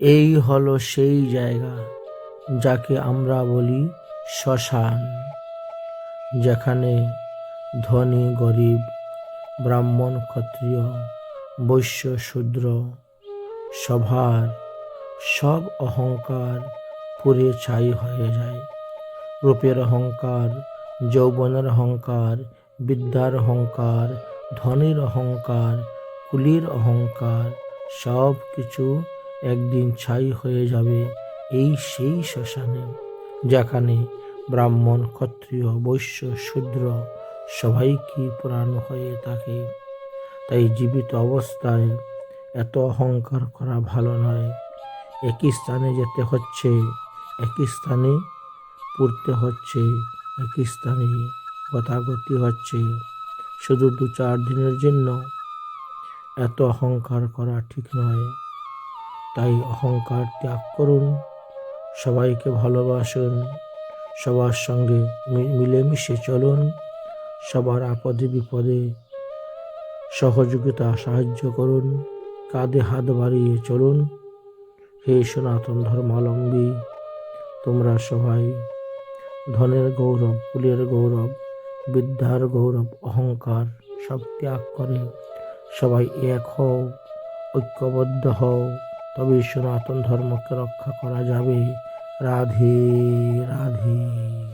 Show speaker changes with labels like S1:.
S1: এই হলো সেই জায়গা যাকে আমরা বলি শ্মশান, যেখানে ধনী, গরিব, ব্রাহ্মণ, ক্ষত্রিয়, বৈশ্য, শূদ্র, সভার সব অহংকার পুড়ে ছাই হয়ে যায়। রূপের অহংকার, যৌবনের অহংকার, বিদ্যার অহংকার, ধনের অহংকার, কুলির অহংকার সব কিছু একদিন ছাই হয়ে যাবে এই সেই শ্মশানে, যেখানে ব্রাহ্মণ, ক্ষত্রিয়, বৈশ্য, শূদ্র সবাই কি পুরাণ হয়ে থাকে। তাই জীবিত অবস্থায় এত অহংকার করা ভালো নয়। একই স্থানে যেতে হচ্ছে, একই স্থানে পড়তে হচ্ছে, একই স্থানে গতাগতি হচ্ছে। শুধু দু চার দিনের জন্য এত অহংকার করা ঠিক নয়। তাই অহংকার ত্যাগ করুন, সবাইকে ভালোবাসুন, সবার সঙ্গে মিলেমিশে চলুন, সবার আপদে বিপদে সহযোগিতা সাহায্য করুন, কাঁধে হাত বাড়িয়ে চলুন। হে সনাতন ধর্মাবলম্বী তোমরা সবাই ধনের গৌরব কুলের গৌরব, বিদ্যার গৌরব, অহংকার সব ত্যাগ করে সবাই এক হও, ঐক্যবদ্ধ হও। তবে সনাতন ধর্মকে রক্ষা করা যাবে। রাধে রাধে।